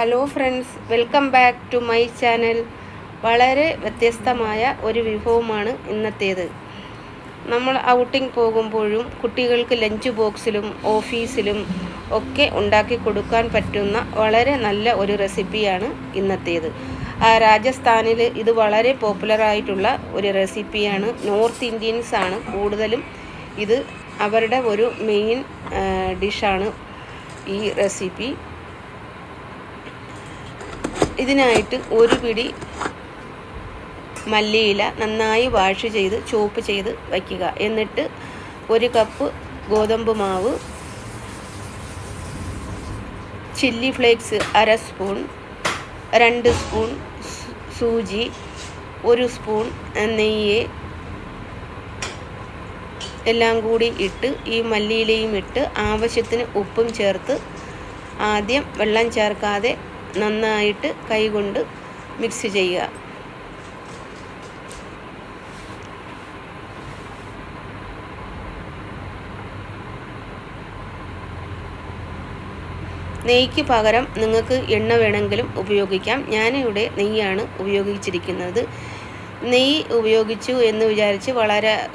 Hello friends welcome back to my channel വളരെ വ്യത്യസ്തമായ ഒരു വിഭവമാണ് ഇന്നത്തേത്. നമ്മൾ ഔട്ടിംഗ് പോകുമ്പോഴും കുട്ടികൾക്ക് ലഞ്ച് ബോക്സിലും ഓഫീസിലും ഒക്കെ ഉണ്ടാക്കി കൊടുക്കാൻ പറ്റുന്ന വളരെ നല്ല ഒരു റെസിപ്പിയാണ് ഇന്നത്തേത്. രാജസ്ഥാനിൽ ഇത് വളരെ പോപ്പുലറായിട്ടുള്ള ഒരു റെസിപ്പിയാണ് നോർത്ത് ഇന്ത്യൻസ് ആണ് കൂടുതലും ഇത് അവരുടെ ഒരു മെയിൻ ഡിഷാണ് ഈ റെസിപ്പി ഇതിനായിട്ട് ഒരു പിടി മല്ലിയില നന്നായി വാഷ് ചെയ്ത് ചോപ്പ് ചെയ്ത് വയ്ക്കുക. എന്നിട്ട് ഒരു കപ്പ് ഗോതമ്പ് മാവ് ചില്ലി ഫ്ലേക്സ് അര സ്പൂൺ രണ്ട് സ്പൂൺ സൂചി ഒരു സ്പൂൺ നെയ്യ് എല്ലാം കൂടി ഇട്ട് ഈ മല്ലിയിലയും ഇട്ട് ആവശ്യത്തിന് ഉപ്പും ചേർത്ത് ആദ്യം വെള്ളം ചേർക്കാതെ നന്നായിട്ട് കൈകൊണ്ട് മിക്സ് ചെയ്യുക. നെയ്ക്ക് പകരം നിങ്ങൾക്ക് എണ്ണ വേണമെങ്കിലും ഉപയോഗിക്കാം. ഞാനിവിടെ നെയ്യാണ് ഉപയോഗിച്ചിരിക്കുന്നത്. നെയ്യ് ഉപയോഗിച്ചു എന്ന് വിചാരിച്ച് വളരെ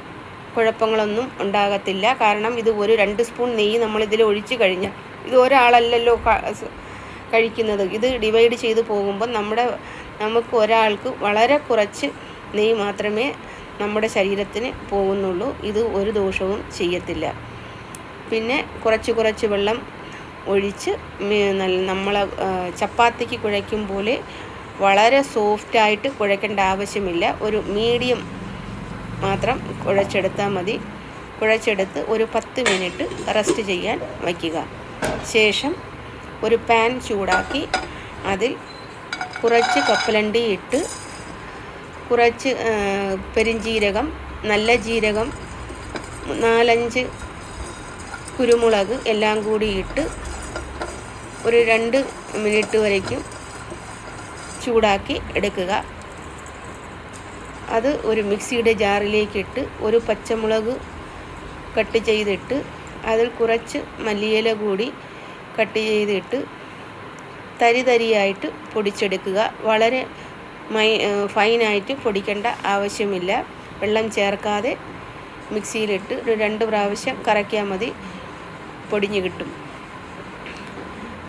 കുഴപ്പങ്ങളൊന്നും ഉണ്ടാകത്തില്ല. കാരണം ഇത് ഒരു രണ്ട് സ്പൂൺ നെയ്യ് നമ്മളിതിൽ ഒഴിച്ചു കഴിഞ്ഞാൽ ഇത് ഒരാളല്ലല്ലോ കഴിക്കുന്നത്. ഇത് ഡിവൈഡ് ചെയ്ത് പോകുമ്പോൾ നമ്മുടെ നമുക്ക് ഒരാൾക്ക് വളരെ കുറച്ച് നെയ്യ് മാത്രമേ നമ്മുടെ ശരീരത്തിന് പോകുന്നുള്ളൂ. ഇത് ഒരു ദോഷവും ചെയ്യത്തില്ല. പിന്നെ കുറച്ച് കുറച്ച് വെള്ളം ഒഴിച്ച് നമ്മൾ ചപ്പാത്തിക്ക് കുഴയ്ക്കും പോലെ വളരെ സോഫ്റ്റായിട്ട് കുഴയ്ക്കേണ്ട ആവശ്യമില്ല. ഒരു മീഡിയം മാത്രം കുഴച്ചെടുത്താൽ മതി. കുഴച്ചെടുത്ത് ഒരു പത്ത് മിനിറ്റ് റെസ്റ്റ് ചെയ്യാൻ വയ്ക്കുക. ശേഷം ഒരു പാൻ ചൂടാക്കി അതിൽ കുറച്ച് കപ്പലണ്ടി ഇട്ട് കുറച്ച് പെരിഞ്ജീരകം നല്ല ജീരകം നാലഞ്ച് കുരുമുളക് എല്ലാം കൂടി ഇട്ട് ഒരു രണ്ട് മിനിറ്റ് വരയ്ക്കും ചൂടാക്കി എടുക്കുക. അത് ഒരു മിക്സിയുടെ ജാറിലേക്കിട്ട് ഒരു പച്ചമുളക് കട്ട് ചെയ്തിട്ട് അതിൽ കുറച്ച് മല്ലിയില കൂടി കട്ട് ചെയ്തിട്ട് തരി തരിയായിട്ട് പൊടിച്ചെടുക്കുക. വളരെ മൈ ഫൈനായിട്ട് പൊടിക്കേണ്ട ആവശ്യമില്ല. വെള്ളം ചേർക്കാതെ മിക്സിയിലിട്ട് ഒരു രണ്ട് പ്രാവശ്യം കറക്കിയാൽ മതി പൊടിഞ്ഞു കിട്ടും.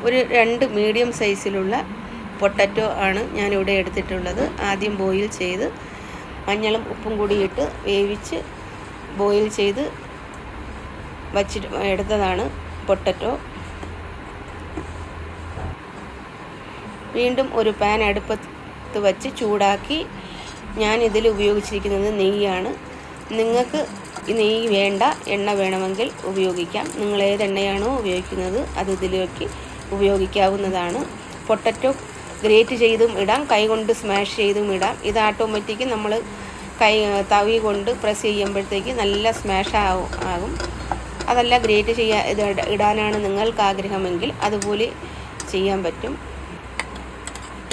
ഒരു രണ്ട് മീഡിയം സൈസിലുള്ള പൊട്ടറ്റോ ആണ് ഞാനിവിടെ എടുത്തിട്ടുള്ളത്. ആദ്യം ബോയിൽ ചെയ്ത് മഞ്ഞളും ഉപ്പും കൂടിയിട്ട് വേവിച്ച് ബോയിൽ ചെയ്ത് വച്ചിട്ട് എടുത്തതാണ് പൊട്ടറ്റോ. വീണ്ടും ഒരു പാൻ അടുപ്പത്ത് വച്ച് ചൂടാക്കി ഞാൻ ഇതിൽ ഉപയോഗിച്ചിരിക്കുന്നത് നെയ്യാണ്. നിങ്ങൾക്ക് നെയ്യ് വേണ്ട എണ്ണ വേണമെങ്കിൽ ഉപയോഗിക്കാം. നിങ്ങൾ ഏത് എണ്ണയാണോ ഉപയോഗിക്കുന്നത് അത് ഇതിലേക്ക് ഉപയോഗിക്കാവുന്നതാണ്. പൊട്ടറ്റോ ഗ്രേറ്റ് ചെയ്തും ഇടാം കൈ കൊണ്ട് സ്മാഷ് ചെയ്തും ഇടാം. ഇത് ഓട്ടോമാറ്റിക് നമ്മൾ കൈ തവി കൊണ്ട് പ്രസ് ചെയ്യുമ്പോഴത്തേക്ക് നല്ല സ്മാഷ് ആവും ആകും. അതല്ല ഗ്രേറ്റ് ചെയ്യാ ഇത് ഇടാനാണ് നിങ്ങൾക്ക് ആഗ്രഹമെങ്കിൽ അതുപോലെ ചെയ്യാൻ പറ്റും.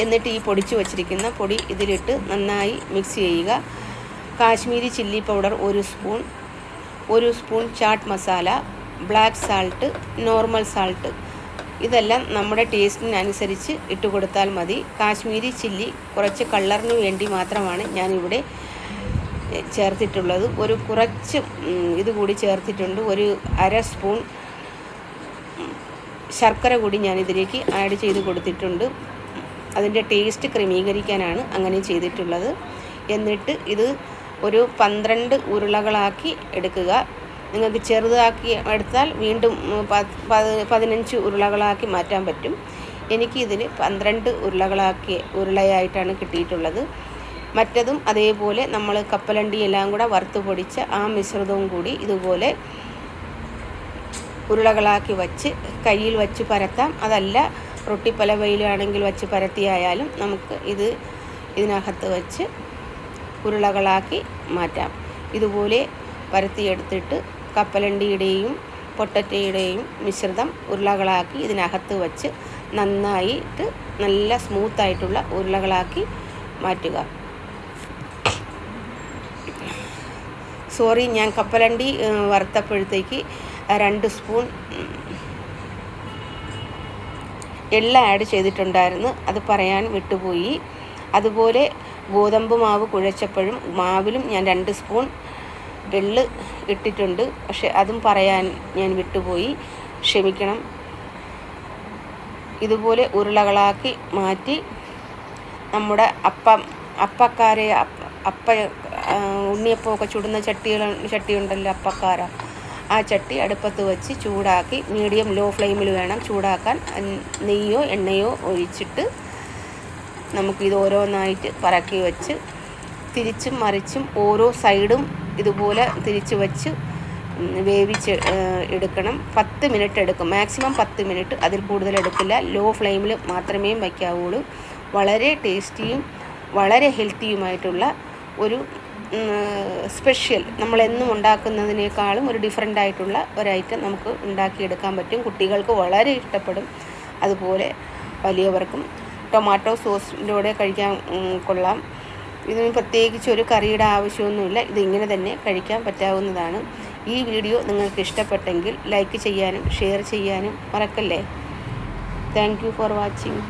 എന്നിട്ട് ഈ പൊടിച്ചു വച്ചിരിക്കുന്ന പൊടി ഇതിലിട്ട് നന്നായി മിക്സ് ചെയ്യുക. കാശ്മീരി ചില്ലി പൗഡർ ഒരു സ്പൂൺ ഒരു spoon chaat masala black salt normal salt ഇതെല്ലാം നമ്മുടെ ടേസ്റ്റിനനുസരിച്ച് ഇട്ട് കൊടുത്താൽ മതി. കാശ്മീരി ചില്ലി കുറച്ച് കളറിന് വേണ്ടി മാത്രമാണ് ഞാനിവിടെ ചേർത്തിട്ടുള്ളത്. ഒരു കുറച്ച് ഇത് കൂടി ചേർത്തിട്ടുണ്ട്. ഒരു അര സ്പൂൺ ശർക്കര കൂടി ഞാൻ ഇതിലേക്ക് ആഡ് ചെയ്ത് കൊടുത്തിട്ടുണ്ട്. അതിന്റെ ടേസ്റ്റ് ക്രമീകരിക്കാനാണ് അങ്ങനെ ചെയ്തിട്ടുള്ളത്. എന്നിട്ട് ഇത് ഒരു പന്ത്രണ്ട് ഉരുളകളാക്കി എടുക്കുക. നിങ്ങൾക്ക് ചെറുതാക്കി എടുത്താൽ വീണ്ടും പതിനഞ്ച് ഉരുളകളാക്കി മാറ്റാൻ പറ്റും. എനിക്ക് ഇതിൽ പന്ത്രണ്ട് ഉരുളകളാക്കി ഉരുളയായിട്ടാണ് കിട്ടിയിട്ടുള്ളത്. മറ്റതും അതേപോലെ നമ്മൾ കപ്പലണ്ടി എല്ലാം കൂടെ വറുത്ത് പൊടിച്ച ആ മിശ്രിതവും കൂടി ഇതുപോലെ ഉരുളകളാക്കി വച്ച് കയ്യിൽ വച്ച് പരത്താം. അതല്ല റൊട്ടിപ്പലവയിലാണെങ്കിൽ വച്ച് പരത്തിയായാലും നമുക്ക് ഇത് ഇതിനകത്ത് വച്ച് ഉരുളകളാക്കി മാറ്റാം. ഇതുപോലെ പരത്തിയെടുത്തിട്ട് കപ്പലണ്ടിയുടെയും പൊട്ടറ്റയുടെയും മിശ്രിതം ഉരുളകളാക്കി ഇതിനകത്ത് വച്ച് നന്നായിട്ട് നല്ല സ്മൂത്തായിട്ടുള്ള ഉരുളകളാക്കി മാറ്റുക. സോറി ഞാൻ കപ്പലണ്ടി വറുത്തപ്പോഴത്തേക്ക് രണ്ട് സ്പൂൺ എള്ള ആഡ് ചെയ്തിട്ടുണ്ടായിരുന്നു. അത് പറയാൻ വിട്ടുപോയി. അതുപോലെ ഗോതമ്പ് മാവ് കുഴച്ചപ്പോഴും മാവിലും ഞാൻ രണ്ട് സ്പൂൺ എള്ള് ഇട്ടിട്ടുണ്ട്. പക്ഷെ അതും പറയാൻ ഞാൻ വിട്ടുപോയി. ക്ഷമിക്കണം. ഇതുപോലെ ഉരുളകളാക്കി മാറ്റി നമ്മുടെ അപ്പം അപ്പക്കാരെ അപ്പ ഉണ്ണിയപ്പമൊക്കെ ചുടുന്ന ചട്ടികൾ ചട്ടിയുണ്ടല്ലോ അപ്പക്കാര. ആ ചട്ടി അടുപ്പത്ത് വെച്ച് ചൂടാക്കി മീഡിയം ലോ ഫ്ലെയിമിൽ വേണം ചൂടാക്കാൻ. നെയ്യോ എണ്ണയോ ഒഴിച്ചിട്ട് നമുക്കിത് ഓരോന്നായിട്ട് പറക്കി വെച്ച് തിരിച്ചും മറിച്ചും ഓരോ സൈഡും ഇതുപോലെ തിരിച്ച് വെച്ച് വേവിച്ച് എടുക്കണം. പത്ത് മിനിറ്റ് എടുക്കും. മാക്സിമം പത്ത് മിനിറ്റ് അതിൽ കൂടുതൽ എടുക്കില്ല. ലോ ഫ്ലെയിമിൽ മാത്രമേ വയ്ക്കാവുള്ളൂ. വളരെ ടേസ്റ്റിയും വളരെ ഹെൽത്തിയുമായിട്ടുള്ള ഒരു സ്പെഷ്യൽ നമ്മളെന്നും ഉണ്ടാക്കുന്നതിനേക്കാളും ഒരു ഡിഫറെന്റ് ആയിട്ടുള്ള ഒരൈറ്റം നമുക്ക് ഉണ്ടാക്കിയെടുക്കാൻ പറ്റും. കുട്ടികൾക്ക് വളരെ ഇഷ്ടപ്പെടും. അതുപോലെ വലിയവർക്കും ടൊമാറ്റോ സോസിലൂടെ കഴിക്കാൻ കൊള്ളാം. ഇതിന് പ്രത്യേകിച്ച് ഒരു കറിയുടെ ആവശ്യമൊന്നുമില്ല. ഇതിങ്ങനെ തന്നെ കഴിക്കാൻ പറ്റാവുന്നതാണ്. ഈ വീഡിയോ നിങ്ങൾക്ക് ഇഷ്ടപ്പെട്ടെങ്കിൽ ലൈക്ക് ചെയ്യാനും ഷെയർ ചെയ്യാനും മറക്കല്ലേ? Thank for watching